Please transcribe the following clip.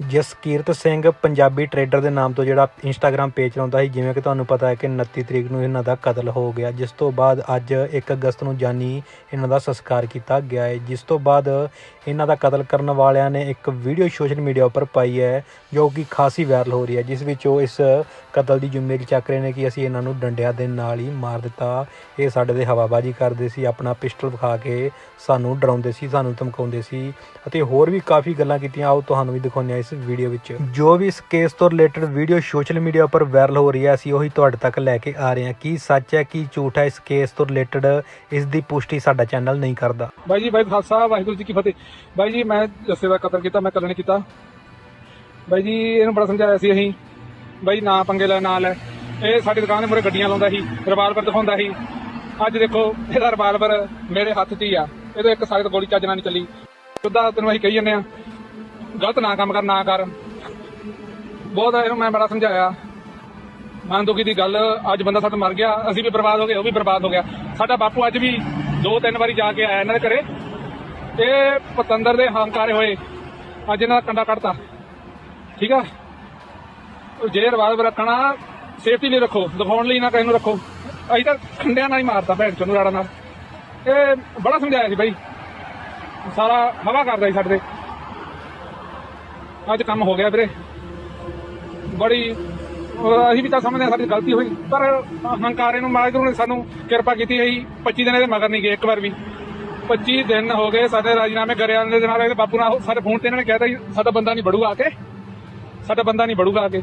Jaskirat Singh, Punjabi trader ਦੇ ਨਾਮ ਤੋਂ ਜਿਹੜਾ ਇੰਸਟਾਗ੍ਰam ਪੇਜ ਚਲਾਉਂਦਾ ਸੀ, ਜਿਵੇਂ ਕਿ ਤੁਹਾਨੂੰ ਪਤਾ ਹੈ ਕਿ 29 ਤਰੀਕ ਨੂੰ ਇਹਨਾਂ ਦਾ ਕਤਲ ਹੋ ਗਿਆ। ਜਿਸ ਤੋਂ ਬਾਅਦ ਅੱਜ 1 ਅਗਸਤ ਨੂੰ ਜਾਨੀ ਇਹਨਾਂ ਦਾ ਸੰਸਕਾਰ ਕੀਤਾ ਗਿਆ ਹੈ। ਜਿਸ ਤੋਂ ਬਾਅਦ ਇਹਨਾਂ ਦਾ ਕਤਲ ਕਰਨ ਵਾਲਿਆਂ ਨੇ ਇੱਕ ਵੀਡੀਓ ਸੋਸ਼ਲ ਮੀਡੀਆ ਉੱਪਰ ਪਾਈ ਹੈ, ਜੋ ਕਿ ਖਾਸੀ ਵਾਇਰਲ ਹੋ ਰਹੀ ਹੈ, ਜਿਸ ਵਿੱਚ ਉਹ ਇਸ ਕਤਲ ਦੀ ਜ਼ਿੰਮੇਵਾਰੀ ਚੱਕ ਰਹੇ ਨੇ ਕਿ ਅਸੀਂ ਇਹਨਾਂ ਨੂੰ ਡੰਡਿਆਂ ਦੇ ਨਾਲ ਹੀ ਮਾਰ ਦਿੱਤਾ। ਇਹ ਸਾਡੇ ਤੇ ਹਵਾਬਾਜ਼ੀ ਕਰਦੇ ਸੀ, ਆਪਣਾ ਪਿਸਟਲ ਵਿਖਾ ਕੇ ਸਾਨੂੰ ਡਰਾਉਂਦੇ ਸੀ, ਸਾਨੂੰ ਧਮਕਾਉਂਦੇ ਸੀ ਅਤੇ ਹੋਰ ਵੀ ਕਾਫੀ ਗੱਲਾਂ ਕੀਤੀਆਂ। ਆਓ ਤੁਹਾਨੂੰ ਵੀ ਦਿਖਾਉਂਦੇ ਹਾਂ ਇਸ ਵੀਡੀਓ ਵਿੱਚ। ਜੋ ਵੀ ਇਸ ਕੇਸ ਤੋਂ ਰਿਲੇਟਡ ਵੀਡੀਓ ਸੋਸ਼ਲ ਮੀਡੀਆ ਉੱਪਰ ਵਾਇਰਲ ਹੋ ਰਹੀ ਹੈ, ਅਸੀਂ ਉਹੀ ਤੁਹਾਡੇ ਤੱਕ ਲੈ ਕੇ ਆ ਰਹੇ ਹਾਂ। ਕੀ ਸੱਚ ਹੈ, ਕੀ ਝੂਠ ਹੈ, ਇਸ ਕੇਸ ਤੋਂ ਰਿਲੇਟਡ ਇਸ ਦੀ ਪੁਸ਼ਟੀ ਸਾਡਾ ਚੈਨਲ ਨਹੀਂ ਕਰਦਾ। ਬਾਈ ਜੀ, ਬਾਈ ਖਾਲਸਾ, ਵਾਹਿਗੁਰੂ ਜੀ ਕੀ ਫਤਿਹ। ਬਾਈ ਜੀ, ਮੈਂ ਜੱਸੇ ਦਾ ਕਤਲ ਕੀਤਾ, ਮੈਂ ਕਤਲ ਕੀਤਾ। ਬਾਈ ਜੀ, ਇਹਨੂੰ ਬੜਾ ਸਮਝਾਇਆ ਸੀ ਅਸੀਂ। ਬਾਈ ਨਾ ਪੰਗੇ ਲੈ, ਨਾ ਲੈ। ਇਹ ਸਾਡੀ ਦੁਕਾਨ ਦੇ ਮੂਹਰੇ ਗੱਡੀਆਂ ਲਾਉਂਦਾ ਸੀ ਰਿਵਾਲਵਰ ਦਿਖਾਉਂਦਾ ਸੀ। ਅੱਜ ਦੇਖੋ, ਇਹਦਾ ਰਿਵਾਲਵਰ ਮੇਰੇ ਹੱਥ 'ਚ ਹੀ ਆ। ਇਹਦੇ ਇੱਕ ਸਾਈਡ ਗੋਲੀ ਚੱਜ ਨਾਲ ਨਹੀਂ ਚੱਲੀ। ਸਿੱਧਾ ਤੈਨੂੰ ਅਸੀਂ ਕਹੀ ਜਾਂਦੇ ਆ ਗਲਤ ਨਾ ਕੰਮ ਕਰ, ਨਾ ਕਰ। ਬਹੁਤ ਇਹਨੂੰ ਮੈਂ ਬੜਾ ਸਮਝਾਇਆ। ਮਨ ਦੁਖੀ ਦੀ ਗੱਲ, ਅੱਜ ਬੰਦਾ ਸਾਡਾ ਮਰ ਗਿਆ, ਅਸੀਂ ਵੀ ਬਰਬਾਦ ਹੋ ਗਏ, ਉਹ ਵੀ ਬਰਬਾਦ ਹੋ ਗਿਆ। ਸਾਡਾ ਬਾਪੂ ਅੱਜ ਵੀ ਦੋ ਤਿੰਨ ਵਾਰੀ ਜਾ ਕੇ ਆਇਆ ਇਹਨਾਂ ਦੇ ਘਰੇ। ਇਹ ਪਤੰਦਰ ਦੇ ਹੰਕਾਰੇ ਹੋਏ, ਅੱਜ ਇਹਨਾਂ ਦਾ ਕੰਡਾ ਕੱਢਤਾ। ਠੀਕ ਆ? ਜੇ ਰਿਵਾਲਵਰ ਰੱਖਣਾ ਸੇਫਟੀ ਲਈ ਰੱਖੋ, ਦਿਖਾਉਣ ਲਈ ਨਾ ਕਿਸੇ ਨੂੰ ਰੱਖੋ। ਅਸੀਂ ਤਾਂ ਖੰਡਿਆਂ ਨਾਲ ਹੀ ਮਾਰਦਾ ਭੈਣ ਚੋਂ ਨੂੰ ਰਾੜਾ ਨਾਲ। ਇਹ ਬੜਾ ਸਮਝਾਇਆ ਸੀ ਬਾਈ। ਸਾਰਾ ਹਵਾ ਕਰਦਾ ਸੀ ਸਾਡੇ ਤੇ। ਅੱਜ ਕੰਮ ਹੋ ਗਿਆ ਵੀਰੇ। ਬੜੀ, ਅਹ, ਅਸੀਂ ਵੀ ਤਾਂ ਸਮਝਦੇ ਹਾਂ ਸਾਡੀ ਗਲਤੀ ਹੋਈ, ਪਰ ਹੰਕਾਰੇ ਨੂੰ ਮਾਲਕ ਨੇ ਸਾਨੂੰ ਕਿਰਪਾ ਕੀਤੀ ਹੈ 25 ਦਿਨ ਇਹਦੇ ਮਗਰ ਨਹੀਂ ਗਏ ਇੱਕ ਵਾਰ ਵੀ। 25 ਦਿਨ ਹੋ ਗਏ ਸਾਡੇ ਰਾਜੀਨਾਮੇ ਕਰਿਆ ਦੇ ਨਾਲ, ਇਹਦੇ ਬਾਪੂ ਨਾਲ ਸਾਡੇ ਫੋਨ ਤੇ ਇਹਨਾਂ ਨੇ ਕਹਿਤਾ ਜੀ, ਸਾਡਾ ਬੰਦਾ ਨਹੀਂ ਬੜੂਗਾ ਆ ਕੇ। ਸਾਡਾ ਬੰਦਾ ਨਹੀਂ ਬੜੂਗਾ ਆ ਕੇ।